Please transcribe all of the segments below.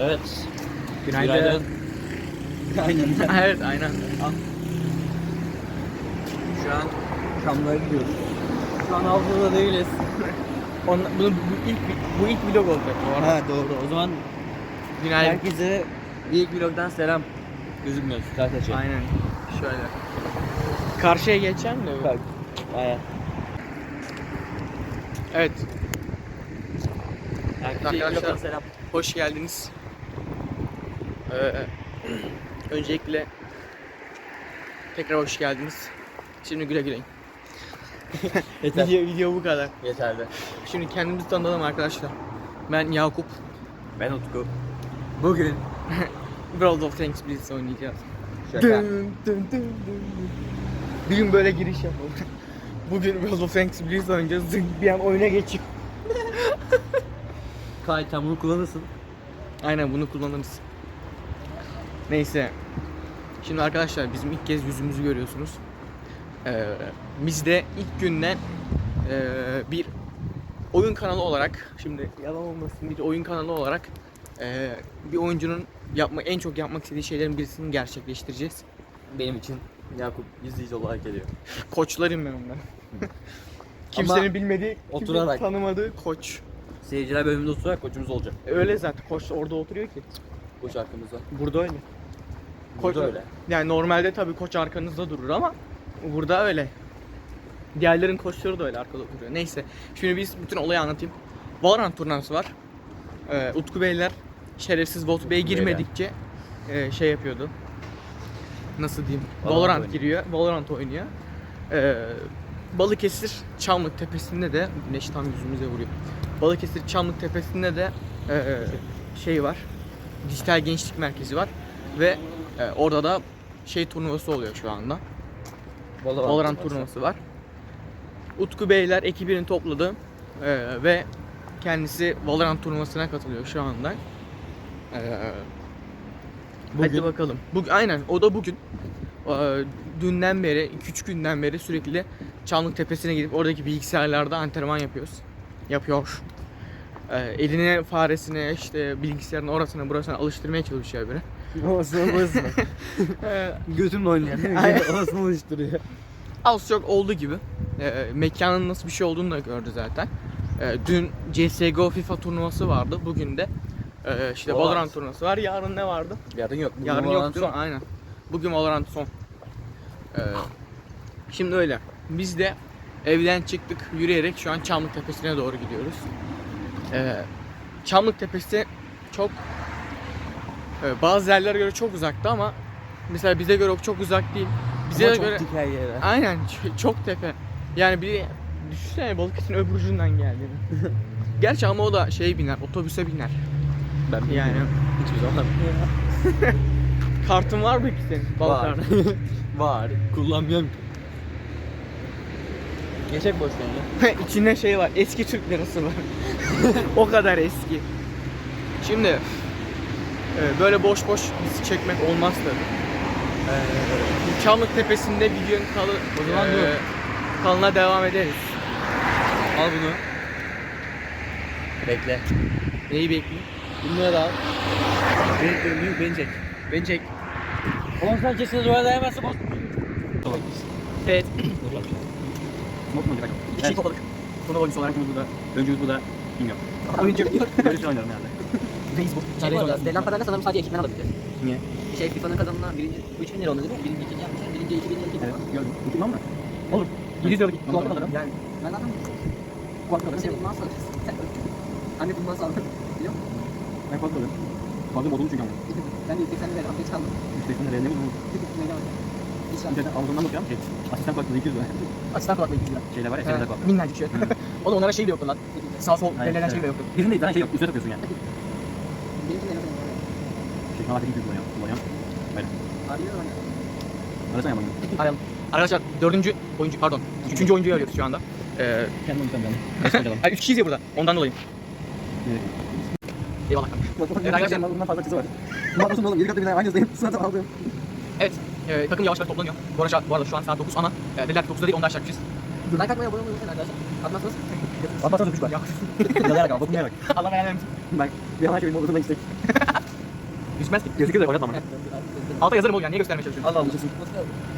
Evet. Günaydın. Aynen. evet aynen. Şu an Şamlara gidiyoruz. şu an Avrupa'da değiliz. Onla, bunu, bu ilk bu ilk vlog olacak bu arada. Ha doğru. O zaman Günaydın. herkese ilk vlogdan selam. Gözükmüyor. Zaten şey. Aynen. Şöyle. Karşıya geçeceğim de. Bak. Aya. Evet. Herkese ilk Arkadaşlar. vlogdan selam. Hoş geldiniz. Ee, öncelikle tekrar hoş geldiniz. Şimdi güle güle. Yeter. Video, video bu kadar. Yeterli. Şimdi kendimizi tanıtalım arkadaşlar. Ben Yakup. Ben Utku. Bugün World of Tanks Blitz oynayacağız. şaka. Dın dın dın dın. Bir gün böyle giriş yapalım. Bugün World of Tanks Blitz oynayacağız. Zın bir an oyuna geçip. Kay tam bunu kullanırsın. Aynen bunu kullanırız. Neyse. Şimdi arkadaşlar bizim ilk kez yüzümüzü görüyorsunuz. Ee, biz de ilk günden ee, bir oyun kanalı olarak şimdi yalan olmasın bir oyun kanalı olarak ee, bir oyuncunun yapma en çok yapmak istediği şeylerin birisini gerçekleştireceğiz. Benim için Yakup izleyici olarak geliyor. Koçlarım ben ondan. Kimsenin Ama bilmediği, kimsenin oturarak. tanımadığı koç. Seyirciler bölümünde oturarak koçumuz olacak. Öyle zaten koç orada oturuyor ki. Koç arkamızda. Burada öyle. Burada Koç- öyle. Yani normalde tabii koç arkanızda durur ama burada öyle. Diğerlerin koçları da öyle arkada duruyor. Neyse. Şimdi biz bütün olayı anlatayım. Valorant turnuvası var. Ee, Utku Beyler şerefsiz Bot Bey girmedikçe e, şey yapıyordu. Nasıl diyeyim? Valorant Valorant, oynuyor. giriyor. Valorant oynuyor. Ee, Balıkesir Çamlık Tepesi'nde de güneş tam yüzümüze vuruyor. Balıkesir Çamlık Tepesi'nde de e, şey var. Dijital Gençlik Merkezi var ve e, orada da şey turnuvası oluyor şu anda. Valorant, Valorant turnuvası var. Utku Beyler ekibini topladı e, ve kendisi Valorant turnuvasına katılıyor şu anda. E, Hadi Bugün- bakalım. Bugün aynen o da bugün. E, dünden beri, 2-3 günden beri sürekli Çamlık Tepesi'ne gidip oradaki bilgisayarlarda antrenman yapıyoruz. Yapıyor. E, eline faresine işte bilgisayarın orasına burasına alıştırmaya çalışıyor biri. Orasını burasını. E, Götümle oynuyor. Aynen. Orasını oluşturuyor. az çok olduğu gibi e, mekanın nasıl bir şey olduğunu da gördü zaten. E, dün CSGO FIFA turnuvası vardı. Bugün de e, işte Valorant. Valorant turnuvası var. Yarın ne vardı? Yarın yok. Bugün Yarın Valorant yok değil mi? son. Aynen. Bugün Valorant son. E, şimdi öyle. Biz de evden çıktık yürüyerek şu an Çamlık Tepesi'ne doğru gidiyoruz. E, Çamlık Tepesi çok e, bazı yerlere göre çok uzakta ama mesela bize göre çok uzak değil. Bize Ama de çok göre dik her yere. Aynen çok tepe. Yani bir düşünsene Balıkesir'in öbür ucundan geldiğini. Gerçi ama o da şey biner, otobüse biner. Ben Yani. Hiçbir zaman. Kartın var mı ki senin? Balık Var. Var. Kullanmıyorum ki. Geçek boş İçinde şey var, eski Türk lirası var. o kadar eski. Şimdi e, böyle boş boş bizi çekmek olmaz tabii. E, bu Çamlık Tepesi'nde videonun kalı, O zaman e, dur. kalına devam ederiz. Al bunu. Bekle. Neyi bekleyeyim? Bunları da al. Beni, beni, beni çek. Beni çek. Oğlum sen kesin bas. Tamam. Evet. Smoke mu olacak? İki evet. topladık. Turnuva oyuncusu olarak. bu da. Öncümüz bu da. Bilmiyorum. Oyuncu. Böyle oynarım herhalde. Facebook. Şey bu arada, verilen parayla sanırım sadece ekipten alabilir. Niye? Şey FIFA'nın kazanına birinci, 3000 lira olmalı değil mi? Birinci, ikinci yapmışlar, birinci 2000 lira. Evet. Gördüm. Unutmam mı? Olur. 700 liralık kulaklık alırım. Yani ben zaten kulaklık alırım. Sen bundan sonra sen Anne bundan sonra biliyor musun? Ben kulak alıyorum. Fazla modum çünkü ama. Ben de 180 lira update kaldım. 180 liraya ne buldum? Mega var. İnternetten Amazon'dan bakıyorum. Şey, asistan kulaklığı 200 lira. Açıdan kulaklık 200 lira. Şeyler var ya, şeyler kulaklığı. Minnacık şey. Oğlum onlara şey de yoktu lan. Sağ sol belirlenen şey de yoktu. Birinde zaten şey yok, üstüne takıyorsun yani. Şey, kanal 200 kullanıyorum. Kullanıyorum. Böyle. Arasana yapalım. Arayalım. Arkadaşlar dördüncü oyuncu pardon üçüncü oyuncuyu arıyoruz şu anda. Ee, Kendim unutamam canım. Nasıl oynayalım? hayır, üç kişiyiz ya burada. Ondan dolayı. Evet. Eyvallah kanka. Evet arkadaşlar. Bundan fazla çizim var. Bakmasın oğlum, 7 katı bile aynısıyım. Sınavda aldım. E, takım yavaş yavaş toplanıyor. Bu arada, bu arada şu an saat 9 ama e, dediler ki 9'da değil 10'da aşağı gideceğiz. Like atmayı abone olmayı unutmayın arkadaşlar. Atmazsanız Atmazsanız 3 var. Yalayarak al, dokunmayarak. Allah belanı versin. Bak, bir an her şeyin modundan istek. Yüzmez ki. Gözüküyor da oynatmam. Alta yazarım oluyor yani. Niye göstermeye çalışıyorsun? Allah Allah.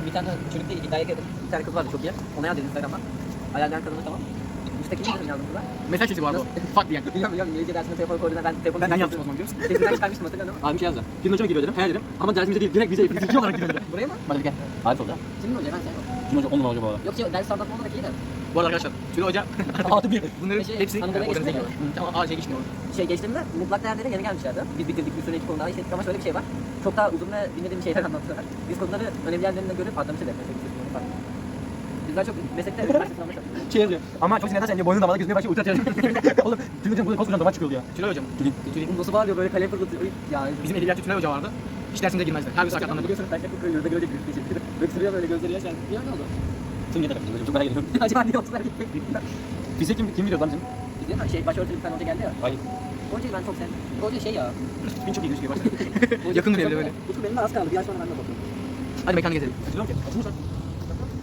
Bir tane çocuk değil iddiaya girdi. Bir tane kız vardı çok iyi. Ona yazdı Instagram'dan. Hayalden kadını tamam. Müstakil dedim yazdım kıza. Mesaj sesi bu arada. Fuck diyen. Biliyorum biliyorum İngilizce dersinde telefon koyduğunda ben telefonu Ben, ben yaptım o zaman biliyor musun? Sesinden çıkarmıştım hatırladın mı? Abi bir şey yazdı. Film hocama geliyor dedim. He dedim. Ama dersimize değil. Direkt bize fiziki olarak geliyor. Buraya mı? Bana gel. Arif oldu. Kimin hoca ben sen. Kim hoca? 10 numara hoca bu arada. Yok yok ders anlatma olarak iyi de. Bu arada arkadaşlar. Tülay Hoca Altı bir. bunların Şey, hepsi organize ediyor. Tamam ağaca geçmiyor. Şey geçtiğimde mutlak değerlere yeni gelmişlerdi. Biz bitirdik bir süre iki konu daha işlettik ama şöyle bir şey var. Çok daha uzun ve bilmediğim şeyler anlattılar. Biz konuları önemli yerlerinde görüp edelim. Biz daha çok meslekte üniversite sınavında. Şey yazıyor. Ama çok sinirden sen diye boynun damada gözüne başlıyor. Ultra atıyor. Oğlum. Film hocam burada koskocaman damar çıkıyordu ya. Tülay Hocam. Bunun nasıl bağırıyor böyle kalem fırlatıyor. Yani Bizim edebiyatçı Tülay Hoca vardı. Hiç dersimize girmezdi. Her bir sakat anladık. Bugün sınıf taşla kırıyor, yurda görecek bir şey. Öksürüyor böyle gözleri yaşar. Ya ne oldu? Kim yeter? Çok merak ediyorum. Acaba niye olsunlar gitmek. Bize kim kim biliyor lan bizim? Biz değil mi? Şey başörtülü bir tane hoca geldi ya. Hayır. Hocayı ben çok sevdim. Hoca şey ya. Bin çok iyi gözüküyor başta. Yakındır evde böyle. Utku benim de az kaldı. Bir ay sonra ben de bakıyorum. Hadi mekanı gezelim. Hatırlıyorum ki. Açılmış lan.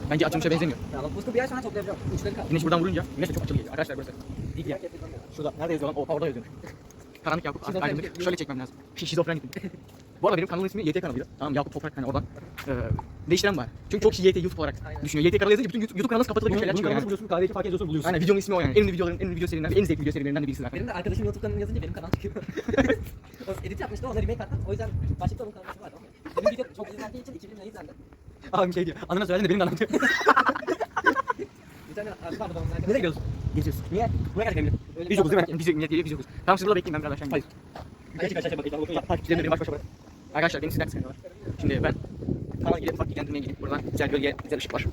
Bence açılmışa benzemiyor. Ya bak Utku bir ay sonra toplayacağım. Uçları kaldı. Güneş buradan vurunca güneş de çok açılı geliyor. Arkadaşlar burası. Dik ya. Şurada. Nerede yazıyor lan? O orada yazıyormuş. Karanlık Yakup. Aydınlık. Şöyle çekmem lazım. Şizofren gittim. Bu arada benim kanalın ismi YT kanalıydı. Tamam Yakup Toprak hani oradan. Ee, değiştiren var. Çünkü çok kişi YT YouTube olarak Aynen. düşünüyor. YT kanalı yazınca bütün YouTube, YouTube kanalı kapatılır gibi şeyler çıkıyor yani. buluyorsun? Kahvedeki fark ediyorsun buluyorsun. Aynen videonun ismi o yani. En ünlü videoların, en ünlü video serilerinden, en zevkli video serilerinden de birisi zaten. Benim de arkadaşım YouTube kanalını yazınca benim kanal çıkıyor. o edit yapmıştı ona remake attım. O yüzden başlıkta onun kanalı var. Benim video çok izlendiği için 2000 lira izlendi. Abi şey diyor. Anına söyledin de benim de anlatıyor. Bir tane abi vardı babamın arkadaşı. Nereye gidiyoruz? Geziyoruz. Niye? Buraya geldik Emre. Öyle Biz bir yokuz değil mi? Biz millet geliyor biz yokuz. Tamam siz burada bekleyin ben biraz aşağı ineyim. Kaç kaç kaç bakayım. Ta- Takipçilerim beni baş başa bırak. Arkadaşlar benim sizden kıskanıyorlar. Şimdi ben kanala girip ufak bilgilendirmeye gideyim. Buradan güzel gölge, güzel ışık var.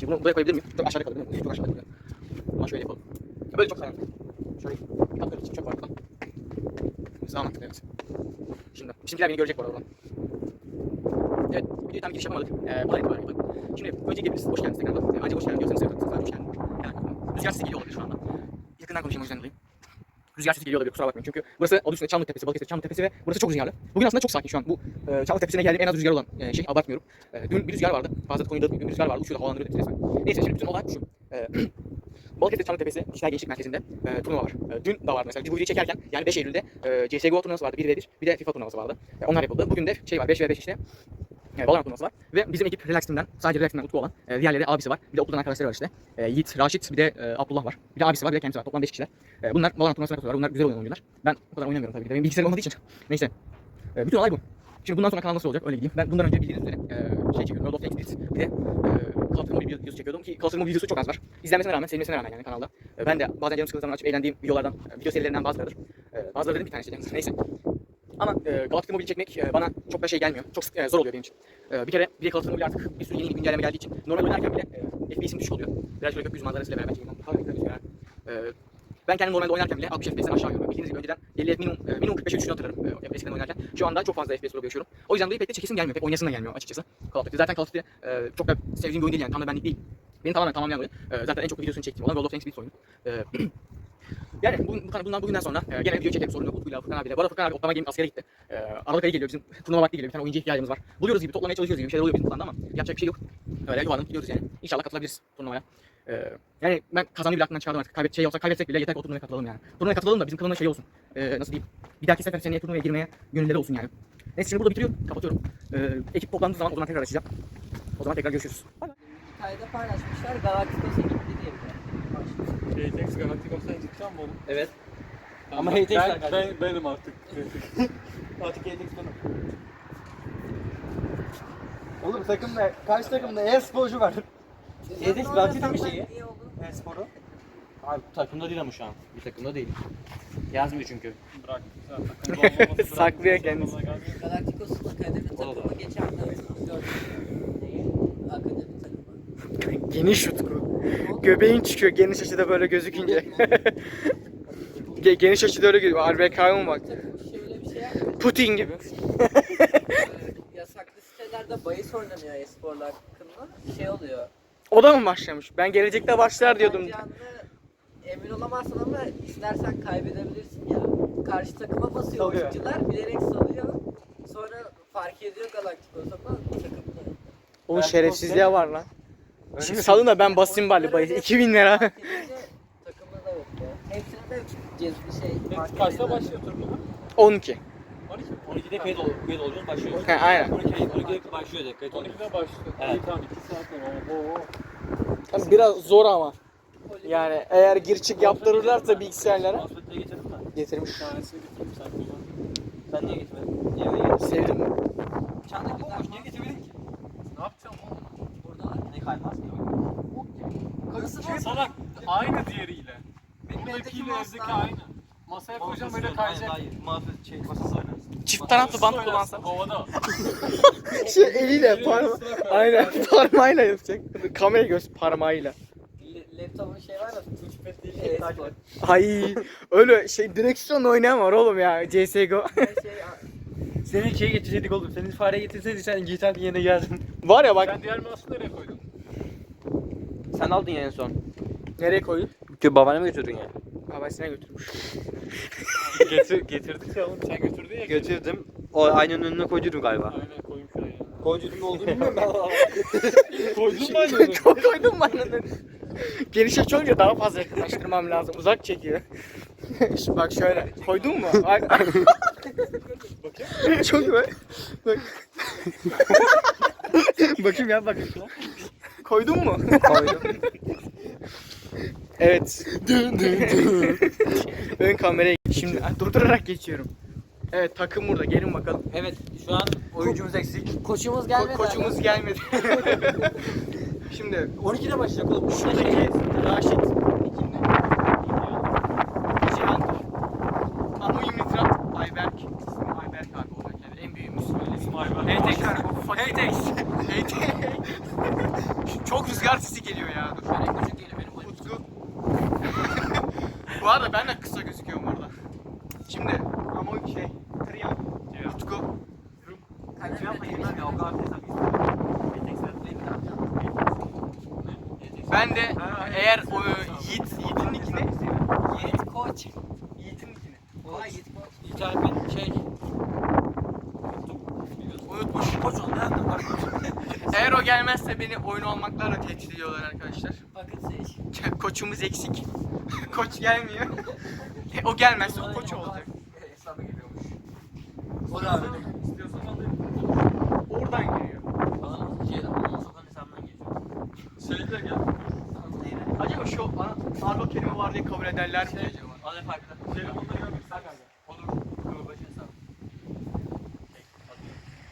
Şimdi bunu buraya koyabilir miyim? Çok aşağıda kalır değil mi? Çok aşağıda kalıyor. Ama şöyle yapalım. Ya Böyle çok karanlık. Şöyle katları için çok var burada. Sağ mantıklı evet. Şimdi bizimkiler beni görecek bu arada oradan. Evet, videoya tam giriş yapamadık. Ee, bana itibaren yapalım. Şimdi önce geliriz. Hoş geldiniz tekrardan. Ee, ancak hoş geldin diyorsanız evet, sadece hoş geldin. Yani, rüzgar sesi geliyor olabilir şu anda. Yakından konuşayım o yüzden dolayı. Rüzgar sesi geliyor olabilir kusura bakmayın. Çünkü burası adı üstünde Çamlık Tepesi, Balıkesir Çamlık Tepesi ve burası çok rüzgarlı. Bugün aslında çok sakin şu an. Bu e, Çamlık Tepesi'ne geldiğim en az rüzgar olan e, şey abartmıyorum. E, dün bir rüzgar vardı. Fazla konuda bir rüzgar vardı. Uçuyordu havalandırıyordu resmen. Neyse şimdi bütün olay şu. E, Balıkesir Çamlık Tepesi Kişiler Gençlik Merkezi'nde e, turnuva var. E, dün de vardı mesela. Biz bu videoyu çekerken yani 5 Eylül'de e, CSGO turnuvası vardı 1v1 bir de FIFA turnuvası vardı. E, onlar yapıldı. Bugün de şey var 5v5 işte e, Valorant turnuvası var. Ve bizim ekip Relax Team'den sadece Relax Team'den Utku olan e, diğerleri abisi var. Bir de okuldan arkadaşları var işte. E, Yiğit, Raşit bir de e, Abdullah var. Bir de abisi var bir de kendisi var. Toplam 5 kişiler. E, bunlar Valorant turnuvasına katılıyorlar. Bunlar güzel oyun oynuyorlar. Ben o kadar oynamıyorum tabii ki de. Benim bilgisayarım olmadığı için. Neyse. E, bütün olay bu. Şimdi bundan sonra kanal nasıl olacak öyle gideyim. Ben bundan önce bildiğiniz üzere e, şey çekiyorum. World of Blitz. Bir de e, of Duty videosu çekiyordum ki Duty videosu çok az var. İzlenmesine rağmen, sevilmesine rağmen yani kanalda. E, ben de bazen canım sıkıldığı zaman açıp eğlendiğim videolardan, e, video serilerinden bazılarıdır. E, bazıları dedim bir tanesi yalnız. Neyse. Ama e, Duty Mobile çekmek e, bana çok da şey gelmiyor. Çok e, zor oluyor benim için. E, bir kere bir de Mobile artık bir sürü yeni güncelleme geldiği için normal oynarken bile e, FPS'im düşük oluyor. Biraz şöyle gökyüzü manzarasıyla beraber çekeyim. E, ben kendim normalde oynarken bile 60 FPS'den aşağı iniyorum. Bildiğiniz gibi önceden 50 minimum, e, minimum 45'e düştüğünü hatırlarım e, eskiden oynarken. Şu anda çok fazla FPS drop yaşıyorum. O yüzden dolayı pek de çekesim gelmiyor. Pek oynasım da gelmiyor açıkçası. Call. Zaten Call e, çok da sevdiğim bir oyun değil yani. Tam da benlik değil. Beni tamamen tamamlayan oyun. E, zaten en çok videosunu çektiğim olan World of Tanks Blitz oyunu. E, Yani bu, bu, bundan bugünden sonra e, gene video çekelim sorun yok Utku'yla Furkan abiyle. Bu arada Furkan abi Otlama Gaming askere gitti. E, Aralık ayı geliyor bizim turnuva vakti geliyor. Bir tane oyuncu ihtiyacımız var. Buluyoruz gibi toplamaya çalışıyoruz gibi bir şeyler oluyor bizim planda ama yapacak bir şey yok. Öyle yuvarlanıp gidiyoruz yani. İnşallah katılabiliriz turnuvaya. E, yani ben kazanmayı bile aklımdan çıkardım artık. Kaybet, şey olsa kaybetsek bile yeter ki o turnuvaya katılalım yani. Turnuvaya katılalım da bizim kanalın şey olsun. E, nasıl diyeyim. Bir dahaki sefer seneye turnuvaya girmeye gönülleri olsun yani. Neyse şimdi burada bitiriyorum. Kapatıyorum. E, ekip toplandığı zaman o zaman tekrar açacağım. O zaman tekrar görüşürüz. Hikayede paylaşmışlar Galacticos'a gitti diye bir de. Hatex Galacticos'a çıkacağım mı oğlum? Evet. Ama Hatex ben, var ben, benim artık. Artık Hatex benim. Oğlum takımda, karşı takımda e-sporcu var. Hatex bıraktı değil mi şeyi? E-sporu. Abi takımda değil ama şu an. Bir takımda değil. Yazmıyor çünkü. Bırak. Saklıyor kendisi. Galacticos'un akademi takımı geçen gördüm. Neyi? Akademi takımı. Geniş Utku. Göbeğin çıkıyor geniş açıda böyle gözükünce. Ge- geniş açıda öyle gözüküyor. RBK'ya bak. Şöyle bir şey. Putin gibi. Yasaklı sitelerde bahis oynanıyor e-sporlar hakkında. Şey oluyor. O da mı başlamış? Ben gelecekte başlar diyordum. Canlı emin olamazsın ama istersen kaybedebilirsin ya. Karşı takıma basıyor Salıyor. oyuncular bilerek salıyor. Sonra fark ediyor Galacticos ama takımda. Onun şerefsizliğe var lan. Öyle Şimdi mi? salın da ben basayım bari bahis. 2000 lira. Edince takımda da yok ya. Hepsine de cezbi şey. Peki fark Kaçta başlıyor turnuva? 12. 12 12'de kayıt, ol, kayıt olacağız başlıyoruz. He, aynen. 12'de, 12'de başlıyor direkt kayıt olacağız. 12'de başlıyor. Evet. İyi tamam 2 saat sonra. Oho. Biraz zor ama. Yani eğer gir çık yaptırırlarsa bilgisayarlara mi? getirmiş. Bir tanesini sen kullan. Sen niye getirmedin? Niye getirdin? Sevdim mi? Çanta Bomboş niye getirmedin ki? Ne yapacağım oğlum? Burada var. Ne kaymaz ki? Kayısı var. Salak. Aynı diğeriyle. Benim evdeki Buradakiyle evdeki aynı. Masaya koyacağım böyle kayacak. Hayır, mousepad şey, masası oynarsın. Çift taraflı bant kullansan. Havada. Şey eliyle parma aynen parmağıyla yapacak. Kamerayı göz parmağıyla. Laptopun şey var ya, touchpad değil, şey takip et. Ay öyle şey direksiyon oynayan var oğlum ya CS:GO. Şey, Senin şeyi getirseydik oğlum. Senin fareyi getirseydik sen GTA'nın yerine geldin. var ya bak Sen diğer mouse'u nereye koydun? Sen aldın ya en son. nereye koydun? Ki babaanneme götürdün ya. Babasına götürmüş. Getir, getirdik ya oğlum. Sen götürdün ya. Götürdüm. O aynanın önüne koydum galiba. Aynen koyayım şuraya. Koydum ne olduğunu bilmiyorum ben. Koydun mu aynı koydum ben onu. Geniş açı olunca daha fazla yakınlaştırmam lazım. Uzak çekiyor. Şu- bak şöyle. Koydun mu? Ay. Çok iyi. Bak. Bak. Bakayım ya bakayım. Koydun mu? Koydum. Evet. Ön kameraya Şimdi durdurarak geçiyorum. Evet takım burada. Gelin bakalım. Evet şu an oyuncumuz eksik. Koçumuz Ko- gelmedi. koçumuz gelmedi. Şimdi 12'de başlayacak oğlum. şuradaki Raşit. İkindi. Cihan. Kamu İmitrat. Ayberk. İsmi Ayberk abi olacak yani en büyüğümüz. İsmi Ayberk. Heytex. Heytex. Heytex. Çok rüzgar sesi geliyor ya. Dur. En küçük geliyor benim boyum. Utku. Bu arada ben de kısa gözüküyorum orada. Şimdi ama o şey Triyan, Utku. Ben de eğer o Yiğit, Yiğit'in nickini Yiğit koç. Yiğit'in nickini Kolay Yiğit koç. İcabın şey. unutmuş. Eğer o gelmezse beni oyun olmaklarla tehdit ediyorlar arkadaşlar. Bakın seç. Koçumuz eksik. Koç gelmiyor. E, o gelmezse o koç olacak. Hesabı geliyormuş. O da abi. İstiyorsan alayım. Oradan geliyor. Bana şey bana sokan hesabından geliyor. Şeyle gel. Acaba şu ana, argo kelime var diye kabul ederler mi acaba? Al ne farkında? Telefonda görmek sen kanka. Olur. Dur başın hesabı.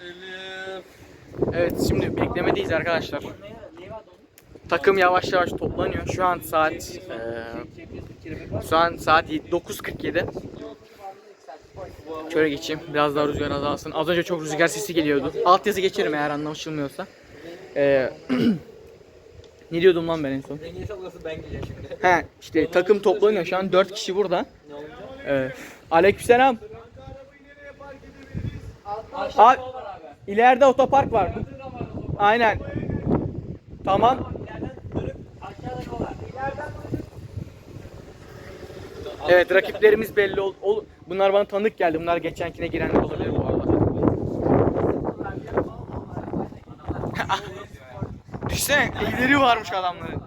Elif. Evet şimdi beklemedeyiz arkadaşlar. Takım yavaş yavaş toplanıyor. Şu an saat eee, şu an saat 9.47. Şöyle geçeyim. Biraz daha rüzgar azalsın. Az önce çok rüzgar sesi geliyordu. Altyazı geçerim eğer anlaşılmıyorsa. Eee, ne diyordum lan ben en son? Ben şimdi. He işte takım toplanıyor. Şu an 4 kişi burada. Ee, aleykümselam. Abi, ileride otopark var. Aynen. Tamam. Evet rakiplerimiz belli oldu. Ol- Bunlar bana tanıdık geldi. Bunlar geçenkine girenler olabilir bu arada. Düşsene evleri varmış adamların.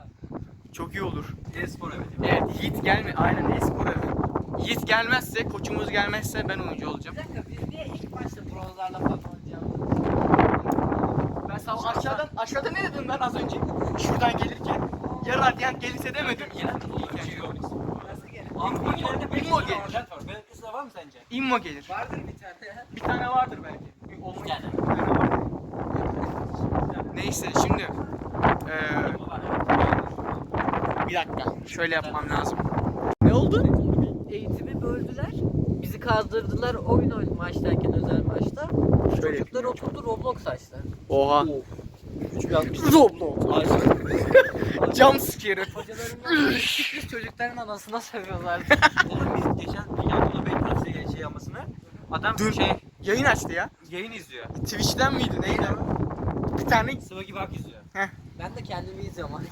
Çok iyi olur. E-spor evet. Evet Yiğit gelme aynen e-spor evi. Yiğit gelmezse koçumuz gelmezse ben oyuncu olacağım. Bir dakika biz niye ilk başta bronzlarla falan oynayacağız? Ben sağ aşağıdan aşağıda ne dedim ben az önce? Şuradan gelirken. Ya radyant gelirse demedim. Nasıl gelir? İmmo, İmmo gelir. Benim kızla var mı sence? İmmo gelir. Vardır bir tane. Bir tane vardır belki. Bir olmuş. Yani. Neyse şimdi. Eee bir dakika. Şöyle yapmam lazım. Ne oldu? Eğitimi böldüler. Bizi kazdırdılar oyun oyun maçtayken özel maçta. Şöyle Çocuklar oturdu Roblox açtı. Oha. Bir. Roblox. Jump scare. Çocukların anasına sövüyorlardı. Oğlum biz geçen bir yanımda bekliyoruz şey, şey yapmasını. Adam Dur. şey Yayın açtı ya. yayın izliyor. Twitch'ten miydi neydi? Bir tane Sıvı gibi hak izliyor. ben de kendimi izliyorum.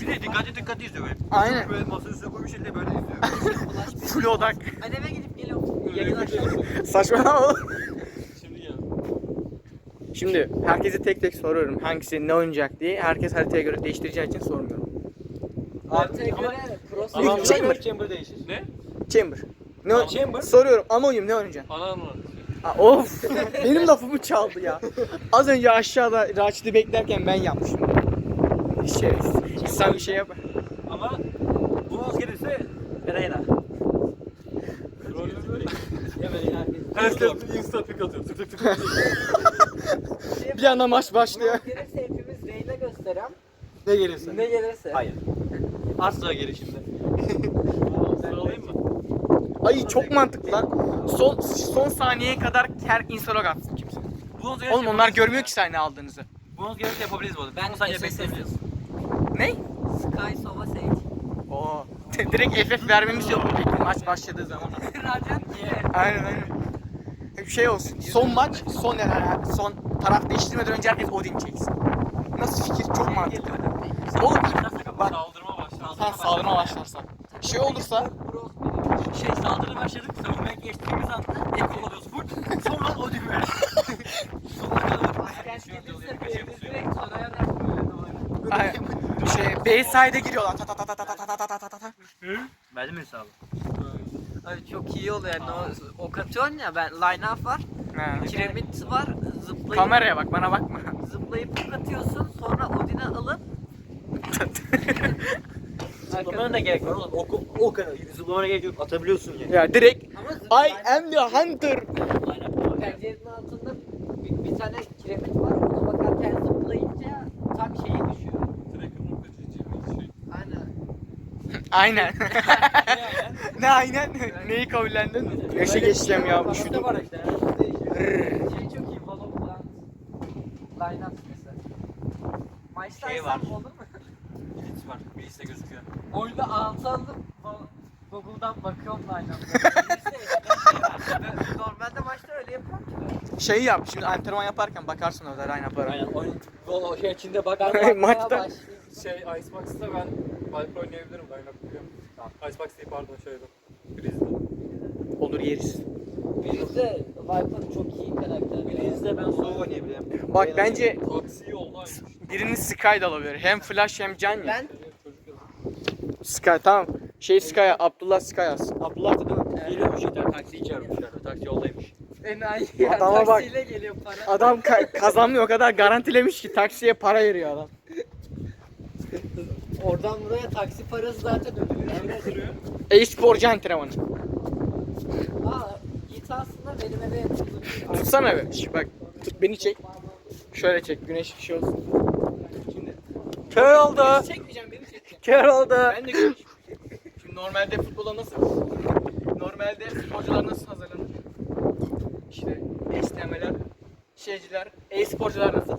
Bir de dikkatli dikkatli izliyor böyle. Aynen. Böyle masanın üstüne koymuş elle böyle izliyor. Full odak. Ben eve gidip geliyorum. Yayın açıyorum. Saçmalama oğlum. Şimdi gel. Şimdi herkese tek tek soruyorum hangisi ne oynayacak diye. Herkes haritaya göre değiştireceği için sormuyorum. Haritaya göre pro Ama- sayı- Chamber. Chamber değişir. Ne? Chamber. Ne o- Soruyorum amonyum ne oynayacaksın? Ananı. Aa, of benim lafımı çaldı ya. Az önce aşağıda Raçit'i beklerken ben yapmışım. Şerefsiz. Sen bir şey yap. Ama bronz gelirse Reyna. Herkes insta pick atıyor. Tık tık tık. Bir anda maç başlıyor. Gelirse hepimiz Reyna gösterem. Ne gelirse. Ne gelirse. Hayır. Asla geri şimdi. Sıralayayım mı? Ay çok mantıklı lan. Son son saniyeye kadar her insalog atsın kimse. Gelirse Oğlum onlar görmüyor ki sen ne aldığınızı. Bronz gelirse yapabiliriz bu arada. Ben Bunu sadece SS bekleyebiliriz. Ne? Sky Sova Sage. Oo. Direkt FF vermemiz yok maç başladığı zaman. Rajan diye. Aynen aynen. Bir şey olsun. Son maç, son yani son taraf değiştirmeden önce herkes Odin çeksin. Nasıl fikir? Çok mantıklı. Oğlum bak Sen saldırma başlarsan. Şey olursa Şey saldırı başladık. Savunmaya geçtiğimiz anda ek oluyoruz full. Sonra o düğme. Sonuna kadar. Ay, şey Bayside'e giriyorlar. Ta ta ta ta ta ta ta ta ta ta ta ta. Verdi mi hesabı? Abi çok iyi oluyor yani o ok atıyorsun ya ben line up var, Ha. kiremit var, zıplayıp Kameraya bak bana bakma. zıplayıp ok atıyorsun sonra Odin'e alıp Zıplamana da gerek var oğlum. O, o kadar. Zıplamana gerek yok. Atabiliyorsun yani. ya direkt ama I am the hunter. pencerenin altında bir, bir tane kiremit var ona bakarken zıplayınca tam şeyi düşüyor. Aynen. Aynen. ne aynen? Neyi kabullendin? Yaşa geçeceğim ya. Var işte. Şey çok iyi Valorant line up mesela. Maçta Şey şey var. olur de gözüküyor. Oyunda altı aldım. Google'dan bakıyorum line Normalde maçta öyle yapmam ki. Şey yap. Şimdi antrenman yaparken bakarsın orada line-up'lara. Aynen. Oyun o şey içinde bak. Maçta. Şey Icebox'ta ben Viper oynayabilirim. Line-up biliyorum. Icebox değil pardon şeyden. Breeze'den. Olur yeriz. Bizde Viper çok iyi karakter. Blitz ben soğuk oynayabilirim. Bak bence Taksi yolda aymış. birini Sky da alabilir. Hem Flash hem Can ya. Ben Sky tamam. Şey Sky, Abdullah Sky alsın. Abdullah da değil mi? Geliyormuş yeter. Taksiyi çağırmışlar. Taksi yoldaymış. enayi ya. Adama bak. Taksiyle geliyor para. Adam ka- kazanmıyor o kadar garantilemiş ki taksiye para veriyor adam. Oradan buraya taksi parası zaten ödülüyor. E-sporcu antrenmanı. Aa, git aslında benim eve yapılır. Tutsana be. Şş, Bak tut beni çek. Şöyle çek. Güneş bir şey olsun. Kör oldu. Çekmeyeceğim. Kör oldu. Ben de güneş. Şimdi normalde futbola nasıl? Normalde futbolcular nasıl hazırlanır? İşte esnemeler, şeyciler, e-sporcular nasıl?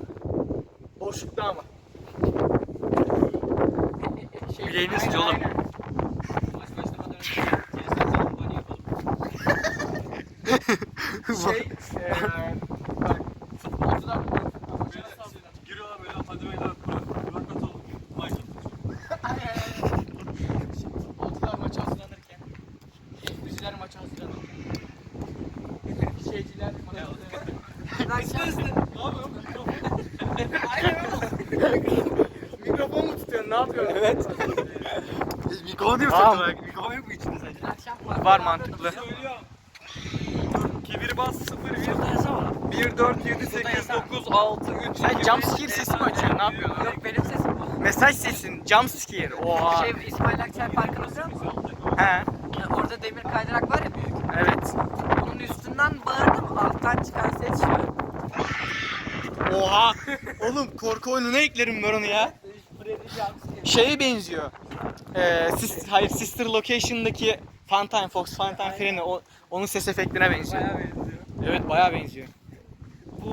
Boşlukta ama. Şey, Bileğini aynen, ısıtıyor oğlum. aynen. Maç başlamadan önce Gerisini sen bana yapalım. Şey, eee, bak, futbolcular Giriyorlar böyle hadi beyler bırak bırak atalım. Maç futbolcular maça hazırlanırken, müziler maça hazırlanırken, şeyciler maça hazırlanırken. Mikrofon mu tutuyorsun? Ne yapıyorsun? Evet. Mikrofon yok Tamam. zaten. Mikrofon yok mu içinde sence? Akşam Var mantıklı. Kibir bas 0 1 Şurada yazama. 1 4 7 8 9 6 3 Sen jumpscare sesi mi açıyorsun? Ne yapıyorsun? Yok benim sesim bu. Mesaj sesin, jumpscare. Oha. Şey İsmail Aksel Parkı'nı biliyor musun? He, orada demir kaydırak var ya büyük. evet. Onun üstünden bağırdım alttan çıkan ses şu. Oha. Oğlum korku oyununa eklerim ben onu ya. Şeye benziyor. Ee, sis, hayır Sister Location'daki Funtime Fox, Funtime Freni o, onun ses efektine benziyor. Bayağı benziyor. Evet bayağı benziyor. Bu?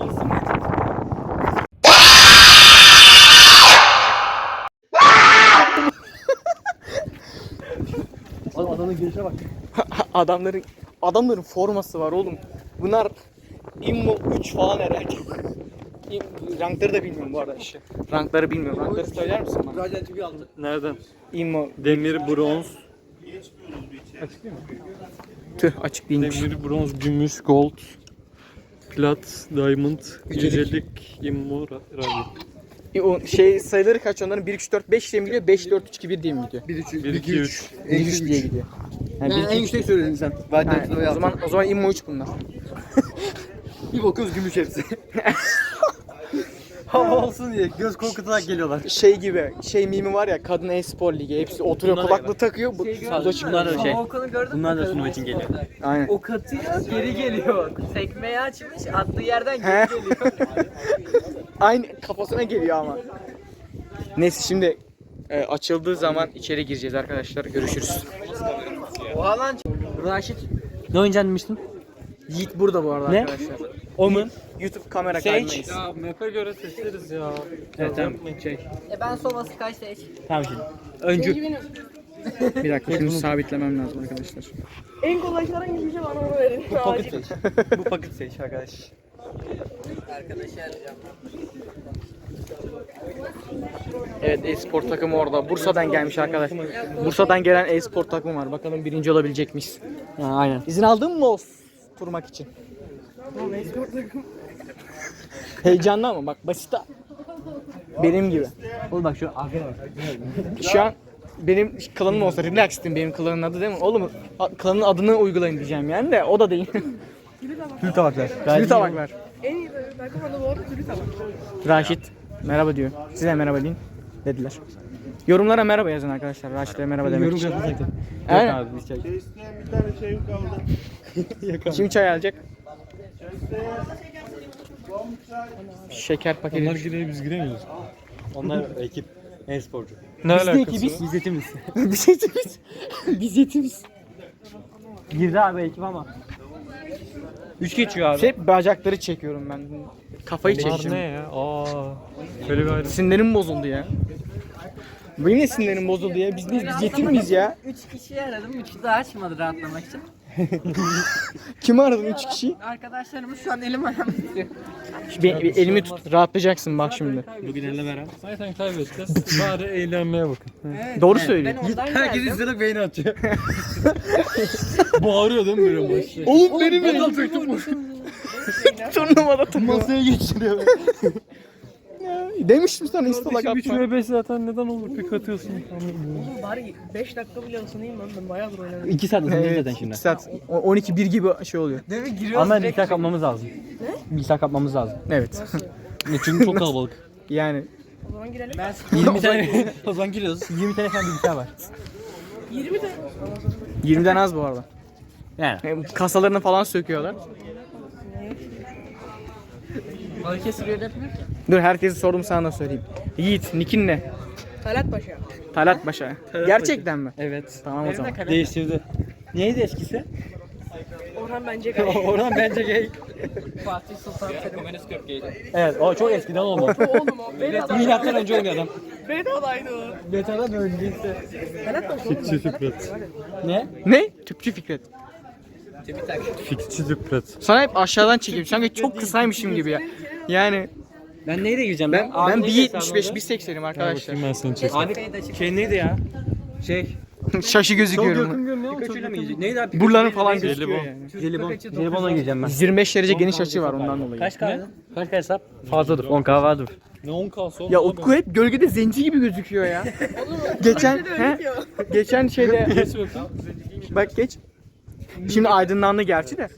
Oğlum adamın girişe bak. adamların adamların forması var oğlum. Bunlar Immo 3 falan herhalde. Rankları da bilmiyorum bu arada işte. Rankları bilmiyorum. Rankları söyler misin bana? Rajan TV aldı. Nereden? Immo Demir, bronz, tüh açık değilmiş. demir, bronz, gümüş, gold, plat, diamond, yücelik, immo, ra- radyo. O şey sayıları kaç onların? 1 2 3 4 5 diye mi gidiyor? 5 4 3 2 1 diye mi gidiyor? 1 2 3. 1 3 diye gidiyor. Yani Yani bir- en yüksek söyledin sen. Ha, Vahdettin o zaman o zaman immo 3 bunlar. Bir bakıyoruz gümüş hepsi. Hava olsun diye göz korkutarak geliyorlar. Şey gibi, şey mimi var ya kadın e-spor ligi hepsi oturuyor kulaklığı takıyor. Bu, bu da çıkıyor. Bunlar da şey. Volkan'ı gördün mü? Bunlar da sunumu için geliyor. Aynen. O katıyor geri geliyor. Sekmeyi açmış attığı yerden geri geliyor. Aynı kafasına geliyor ama. Neyse şimdi e, açıldığı zaman içeri gireceğiz arkadaşlar. Görüşürüz. Oha lan. Raşit Ne oynayacaksın demiştin? Yiğit burada bu arada Ne? arkadaşlar. Omen. YouTube kamera Sage. kaydındayız. Ya map'e göre seçeriz ya. Evet tamam. Şey. E ben Sova Sky seç. Tamam şimdi. Öncü. Bir dakika şunu sabitlemem lazım arkadaşlar. En kolay şaran gibi bir şey bana onu verin. Bu paket seç. Bu paket seç arkadaş. Arkadaşı arayacağım. Evet e-spor takımı orada. Bursa'dan gelmiş arkadaş. Bursa'dan gelen e-spor takımı var. Bakalım birinci olabilecek miyiz? Ha, aynen. İzin aldın mı o turmak için? Heyecanlı ama bak basit. ha. Benim gibi. Oğlum bak şu arkaya bak. Şu an benim klanım olsa Relaxed'in benim klanın adı değil mi? Oğlum a- klanın adını uygulayın diyeceğim yani de o da değil. Tül tabaklar. Tülü tabaklar. En iyi takım adı bu arada Tülü Tabak. Raşit merhaba diyor. Size merhaba deyin dediler. Yorumlara merhaba yazın arkadaşlar. Raşit'e merhaba demek Yorum için. katılsak. Yok Aynen. abi biz çay. Kim çay alacak? Şeker paketi. Onlar giriyor biz giremiyoruz. Onlar ekip. En sporcu. Ne Biz de alakası ekibiz. Biz yetimiz. Biz yetimiz. Biz yetimiz. Girdi abi ekip ama. Üç geçiyor abi. Hep bacakları çekiyorum ben. Kafayı çekeceğim. ne ya? Aa. Böyle bir ayrı. Sinirlerim bozuldu ya. Benim de sinirlerim bozuldu ya. Biz, biz, biz yetim miyiz ya? 3 kişiyi aradım. 3'ü de açmadı rahatlamak için. Kimi aradın üç kişi? Arkadaşlarımız şu an elim ayağım tutuyor. Bir, bir elimi tut. Rahatlayacaksın bak şimdi. Bugün elle veren. Zaten kaybedeceğiz. Bari eğlenmeye bakın. Doğru söylüyor. Ben oradan geldim. izledik beyni atıyor. Bağırıyor değil mi böyle maçta? Oğlum benim elim. Turnuvada takım. Masaya geçiriyor. Demiştim sana istalak Kardeşim 3 atma. ve 5 zaten neden olur pik atıyorsun. Anlamıyorum. Oğlum bari 5 dakika bile ısınayım lan ben bayağıdır oynadım. 2 saat ısındı Evet, zaten iki şimdi. saat. O- 12 bir gibi şey oluyor. Değil mi? Giriyoruz Ama direkt. bilgisayar kapmamız lazım. Ne? Bilgisayar kapmamız lazım. Evet. Çünkü çok kalabalık. yani O zaman girelim. 20 tane o zaman giriyoruz. 20 tane falan bilgisayar var. 20 de. 20'den az bu arada. Yani. E, Kasalarını falan söküyorlar. Balıkesir yönetmiyor ki. Dur herkesi sordum sana da söyleyeyim. Yiğit, Nikin ne? Talat Paşa. Talat Paşa. Gerçekten mi? Evet. Tamam o zaman. Değiştirdi. Neydi eskisi? Orhan bence gayet. Oradan bence gay. Fatih Sultan Selim. Evet o çok eskiden oldu. Oğlum o. Milattan önce oynuyor adam. Bedavaydı o. Beta'dan önceyse. Talat. Fikçi Fikret. Ne? Ne? Tüpçü Fikret. Fikçi Fikret. Sana hep aşağıdan çekeyim. Sanki çok kısaymışım gibi ya. Yani Ben neyle gireceğim? ben ben Abi neydi 1.75 hesabı? 1.80'im arkadaşlar. Ben seni çekeyim. Abi şey neydi ya? Şey. Şaşı gözüküyorum. görünüyor ama Pikachu'yla mı girecek? Neydi abi? Buraların falan Jelibon. gözüküyor yani. Jelibon. Jelibon'a gireceğim ben. 125 derece geniş açı var ondan dolayı. Kaç kaldı? Kaç hesap? Fazladır. 10k vardır. Ne 10 kalsa Ya Utku hep gölgede zenci gibi gözüküyor ya. geçen he? Geçen şeyde bak geç. Şimdi aydınlandı gerçi de.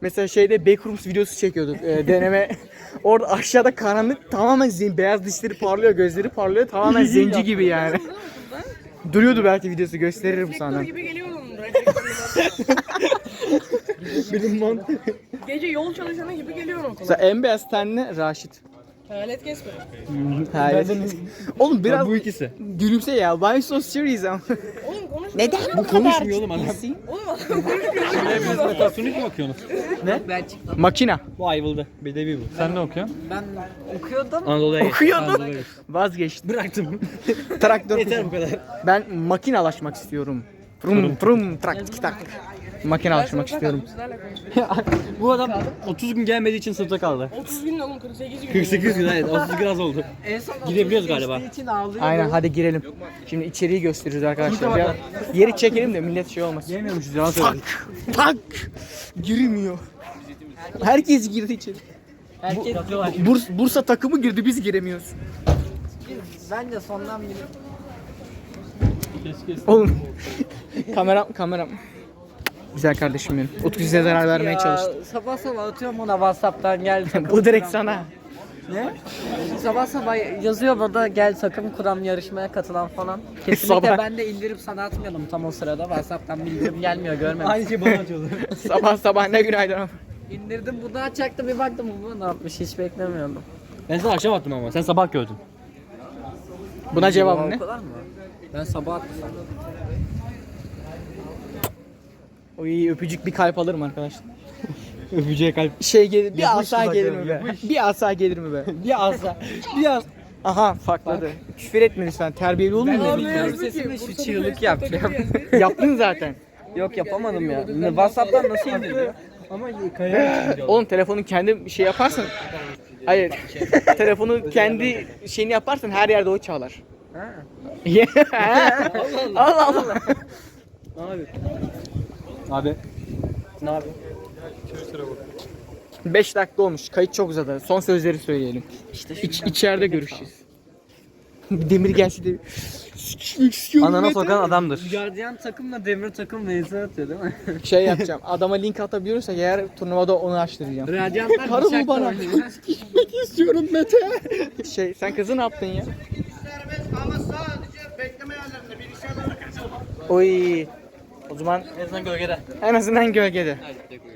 Mesela şeyde Backrooms videosu çekiyorduk. Ee, deneme. Orada aşağıda karanlık tamamen zen, beyaz dişleri parlıyor, gözleri parlıyor. Tamamen zenci gibi yani. Duruyordu belki videosu gösteririm sana. gibi reklamlarına. Benim. Gece yol çalışanı gibi geliyorum okula. Mesela en beyaz tenli Raşit. Hayalet kesme. Hayır. Oğlum biraz Bu ikisi. gülümse ya. Why so serious ama? Oğlum konuş. Neden bu Konuşmuyor oğlum adam. Oğlum adam konuşmuyor. Mutasyonu kim okuyorsunuz? Ben çıktım. Makina. Bu ayvıldı. Bedevi bu. Sen ne okuyorsun? Ben okuyordum. Anadolu'ya geç. Okuyordum. Vazgeçtim. Bıraktım. Traktör. Yeter bu kadar. Ben makinalaşmak istiyorum. Frum frum trak tik tak. Makinalaşmak istiyorum. bu adam 30 gün gelmediği için sınıfta kaldı. 30 gün oğlum 48 gün. 48 gün evet 30 gün az oldu. En son galiba. Aynen hadi girelim. Şimdi içeriği gösteririz arkadaşlar. Biraz yeri çekelim de millet şey olmasın. Yemiyormuşuz yalan söyledik. Tak! Girmiyor. Herkes girdi içeri. Herkes diyorlar. Burs, Bursa takımı girdi biz giremiyoruz. Bence sondan biri. Oğlum. kameram kameram. Güzel kardeşim benim. Utku size zarar vermeye çalıştı. Sabah sabah atıyorum ona Whatsapp'tan gel takım Bu direkt kuram. sana. Sabah sabah yazıyor bana gel takım kuram yarışmaya katılan falan. Kesinlikle Sabah. ben de indirip sana atmıyordum tam o sırada. Whatsapp'tan bildirim gelmiyor görmedim. Aynı şey bana atıyorlar. sabah sabah ne günaydın ama. İndirdim bunu açacaktım bir baktım bu ne yapmış hiç beklemiyordum. Ben sana akşam attım ama sen sabah gördün. Buna cevabın ne? O kadar mı? Ben sabah attım. Oy öpücük bir kalp alırım arkadaşlar. Öpeceğe kalp. Şey gelir, bir asa gelir mi be? Bir asa gelir mi be? Bir asa. Bir asa. Aha farkladı. Küfür etme lütfen. Terbiyeli olmuyor mu? Sesimle şu çığlık yapacağım. Yaptın zaten. Yok yapamadım ya. Whatsapp'tan nasıl indiriliyor? Ama kaya Oğlum telefonun kendi şey yaparsan Hayır. telefonu kendi şeyini yaparsan her yerde o çalar. Allah Allah. Abi. Ne yapayım? 5 dakika olmuş. Kayıt çok uzadı. Son sözleri söyleyelim. İşte İç, içeride görüşeceğiz. Demir gelse de Anana sokan adamdır. Gardiyan takımla demir takım neyse atıyor değil mi? Şey yapacağım. Adama link atabiliyorsak eğer turnuvada onu açtıracağım. Radyantlar Karı bul bıçakla bana. oynuyor. Sikişmek istiyorum Mete. Şey sen kızı ne yaptın ya? Oy. O zaman En azından gölgede. en azından gölgede. Buyurun.